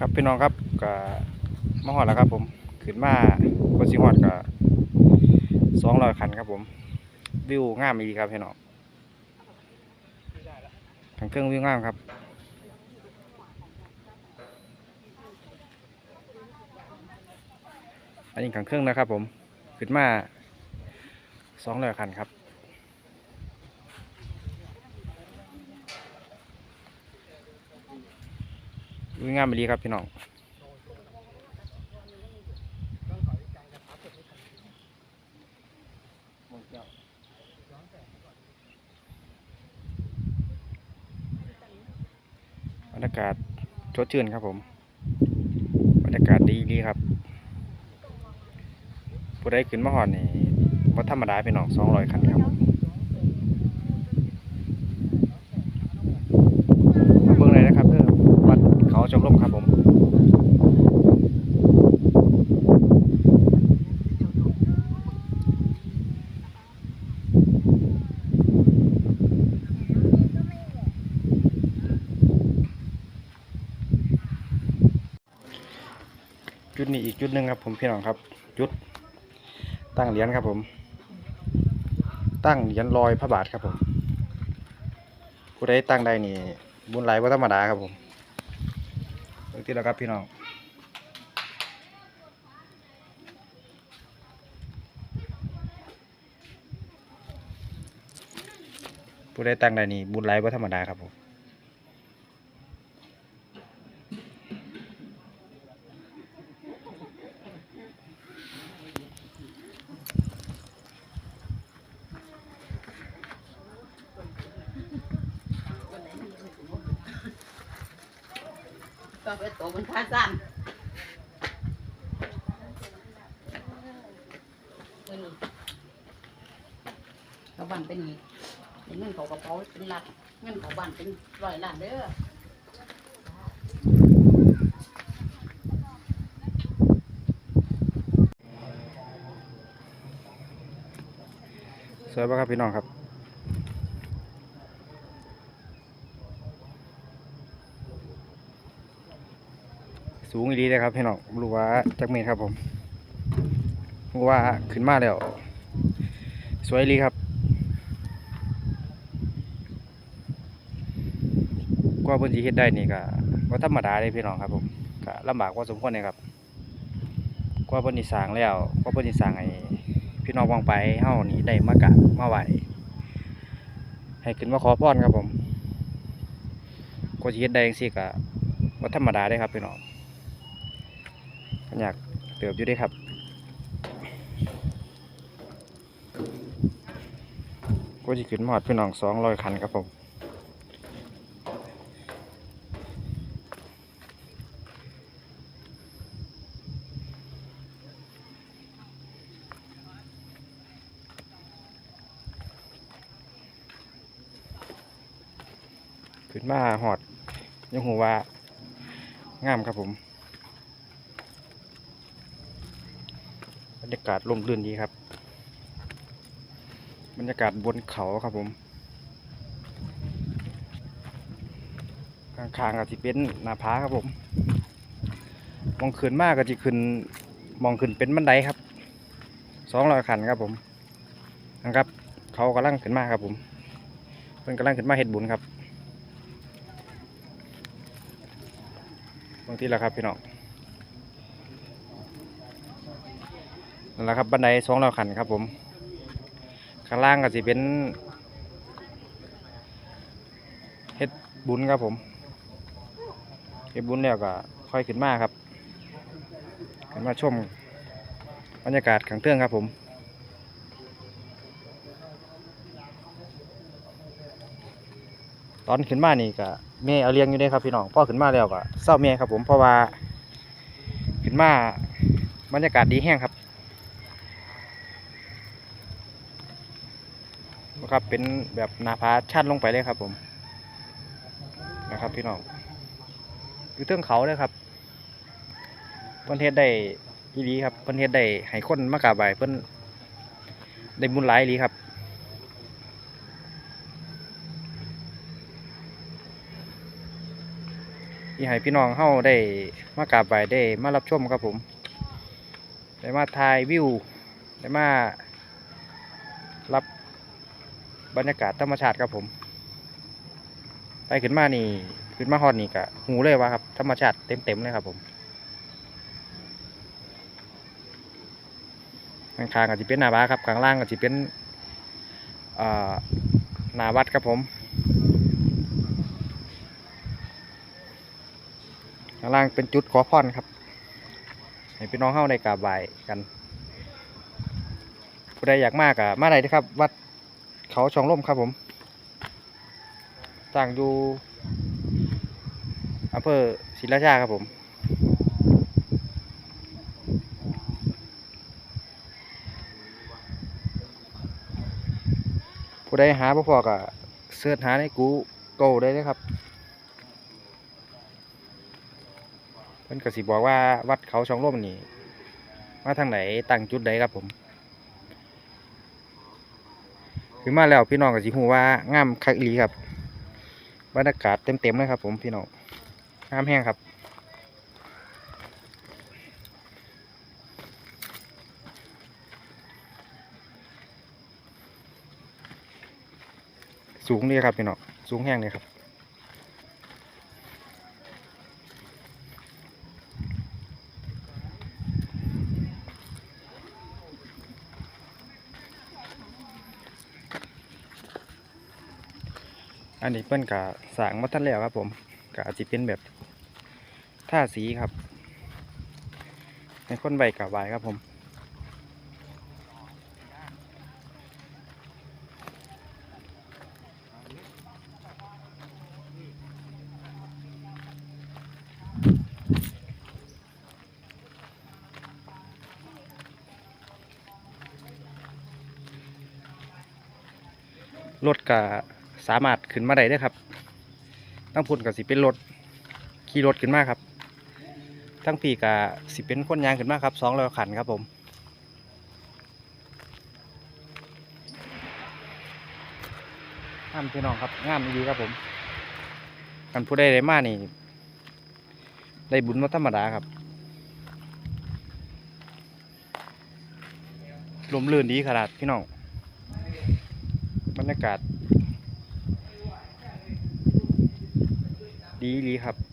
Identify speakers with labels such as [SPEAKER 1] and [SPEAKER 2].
[SPEAKER 1] ครับพี่น้องครับก็มาหอดแล้วครับ ผมขึ้นมาบนสิหอดก็สองร้อยคันครับผม วิวงามอีครับพี่น้องทางเครื่องวิวงามครับอันนี้ขังเครื่องนะครับผม ขึ้นมาสองร้อยคันครับ วิวงามอีครับพี่น้องบรรยากาศชดชื่นครับผม บรรยากาศดีดีครับผู้ใดขึ้นมาหอดนี่ว่าธรรมดาเป็นหนองสองร้อยคันครับผมมาเบิ่งเลยนะครับเด้อวัดเขา ชมรมครับผมจุดนี้อีกจุดหนึ่งครับผมพี่น้องครับ จุด ตั้งเหรียญครับผม ตั้งเหรียญลอยพระบาทครับผมผู้ใดตั้งได้นี่บุญไหลว่าธรรมดาครับผม ที่แล้วครับพี่น้องผู้ได้ตั้งได้นี่บุญไหลว่าธรรมดาครับผม
[SPEAKER 2] ก็ไปตัวบนท่าสั้นเงินเขาบ้านเป็นนี้เงินเขากระเป๋าเป็นหลักเงินเขาบ้านเป็นร้อยล้านเด้อ
[SPEAKER 1] สวยปะครับพี่น้องครับ สูงดีเลยครับพี่น้องรู้ว่าจักเมตรครับผมรู้ว่าขึ้นมาแล้ว สวยอีครับ กว่าเพิ่นสิเฮ็ดได้นี่ก็บ่ธรรมดาเลยพี่น้องครับผมก็ลำบากพอสมควรเลยครับกว่าเพิ่นสิสางแล้วกว่าเพิ่นสิสางให้พี่น้องวางไปเฮานี่ได้มากราบมาไหวให้ขึ้นมาขอพรครับผมกว่าสิเฮ็ดได้จังซี่ก็บ่ธรรมดาเด้ครับพี่น้อง อยากเติบอยู่ด้ครับกว่าสิขึ้นมอดพี่น้อง200คันครับผมขึ้นมาหอดยังหัวว่างามครับผม รรยากาศลมรื่นดีครับ บรรยากาศบนเขาครับผมข้างๆก็จะเป็นหน้าผาครับผม มองขึ้นมากก็จะขึ้นมองขึ้นเป็นบันไดครับสองร้อยขันครับผมนะครับ เขากำลังขึ้นมาครับผมเพิ่นกำลังขึ้นมาเฮ็ดบุญครับบางทีละครับพี่น้อง นั่นแหละครับบันไดสองเร้อยขันครับผม ข้างล่างก็จะเป็นเฮ็ดบุญครับผมเฮ็ดบุญแล้วก็ค่อยขึ้นมาครับขึ้นมาชมบรรยากาศข้างเทืองครับผมตอนขึ้นมานี่ก็แม่เอาเลี้ยงอยู่เด้ครับพี่น้องพ่อขึ้นมาแล้วก็เศร้าแม่ครับผมเพราะว่า ขึ้นมาบรรยากาศดีแห้งครับ นะครับเป็นแบบนาผาชันลงไปเลยครับ ผมนะครับพี่น้องอยู่เทืองเขาเลยครับเพิ่อนเฮ็ดได้อีหลีครับเพิ่อนเฮ็ดได้ให้คนมากราบไหวเพิ่อนได้บุญหลายอีครับบที่ให้พี่น้องเฮาได้มากราบไหวได้มารับชมครับผม ได้มาถ่ายวิว ได้มา บรรยากาศธรรมชาติครับผม ไปขึ้นมานี่ขึ้นมาฮอดนี่กะหูเลยว่าครับธรรมชาติเต็มๆเลยครับผมข้างๆก็จะเป็นนาบ้าครับข้างล่างก็จะเป็นเอ่อนาวัดครับผมข้างล่างเป็นจุดขอพรครับให้พี่น้องเข้าในกราบไหว้กันผู้ใดอยากมากอะมาได้ที่ครับ วัด เขาช่องล่มครับผมตั้งอยู่อำเภอศรีราชาครับผม ผู้ใดหาบ่พอก็เสิร์ชหาในกูโกได้เลยครับเพิ่นกสิบอกว่าวัดเขาช่องลมนี่มาทางไหนตั้งจุดใดครับผม ขึ้นมาแล้วพี่น้องกับสิฮูว่างามคักอีหลีครับบรรยากาศเต็มๆเลยครับ ผมพี่น้องงามแห้งครับสูงเลยครับพี่น้องสูงแห้งเลยครับ อันนี้เปิ้นกะสางมาทันแล้วครับ ผมกะอาจจะเป็นแบบท่าสีครับในคนใบกะวายครับผมรถก็ สามารถขึ้นมาได้เด้อครับตั้งพุ่นก็สิเป็นรถขี่รถขึ้นมาครับทั้งปีก็สิเป็นคนยางขึ้นมาครับสองร้อยขันครับผมงามพี่น้องครับงามดีครับผมกันผู้ใดได้มานี่ ได้บุญมาธรรมดาครับลมลื่นดีขนาดพี่น้องบรรยากาศ ดีดีครับ